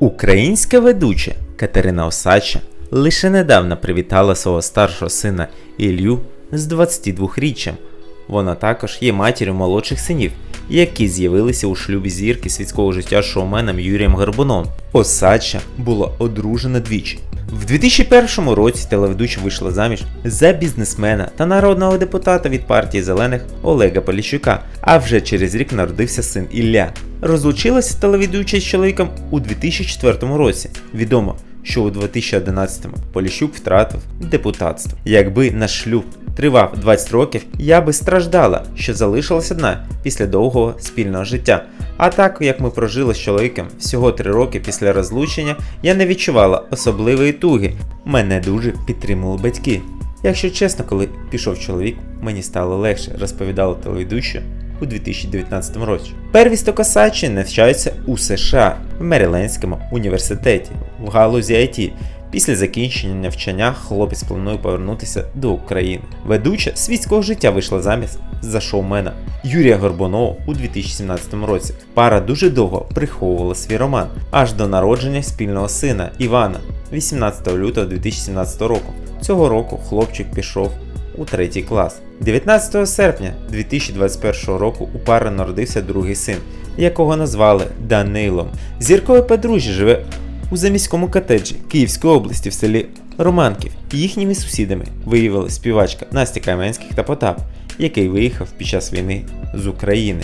Українська ведуча Катерина Осадча лише недавно привітала свого старшого сина Ілью з 22-річчям. Вона також є матір'ю молодших синів, які з'явилися у шлюбі зірки світського життя шоуменом Юрієм Горбуном. Осадча була одружена двічі. В 2001 році телеведуча вийшла заміж за бізнесмена та народного депутата від партії зелених Олега Поліщука, а вже через рік народився син Ілля. Розлучилася телеведуча з чоловіком у 2004 році. Відомо, що у 2011-му Поліщук втратив депутатство. Якби наш шлюб тривав 20 років, я би страждала, що залишилась одна після довгого спільного життя. А так як ми прожили з чоловіком всього 3 роки після розлучення, я не відчувала особливої туги. Мене дуже підтримували батьки. Якщо чесно, коли пішов чоловік, мені стало легше, розповідала телеведуча у 2019 році. Первісток Осадчі навчаються у США в Мерилендському університеті в галузі IT. Після закінчення навчання хлопець планує повернутися до України. Ведуча світського життя вийшла замість за шоумена Юрія Горбунова у 2017 році. Пара дуже довго приховувала свій роман аж до народження спільного сина Івана 18 лютого 2017 року. Цього року хлопчик пішов у третій клас. 19 серпня 2021 року у пари народився другий син, якого назвали Данилом. Зіркове подружжя живе у заміському котеджі Київської області в селі Романків. Їхніми сусідами виявили співачка Настя Каменських та Потап, який виїхав під час війни з України.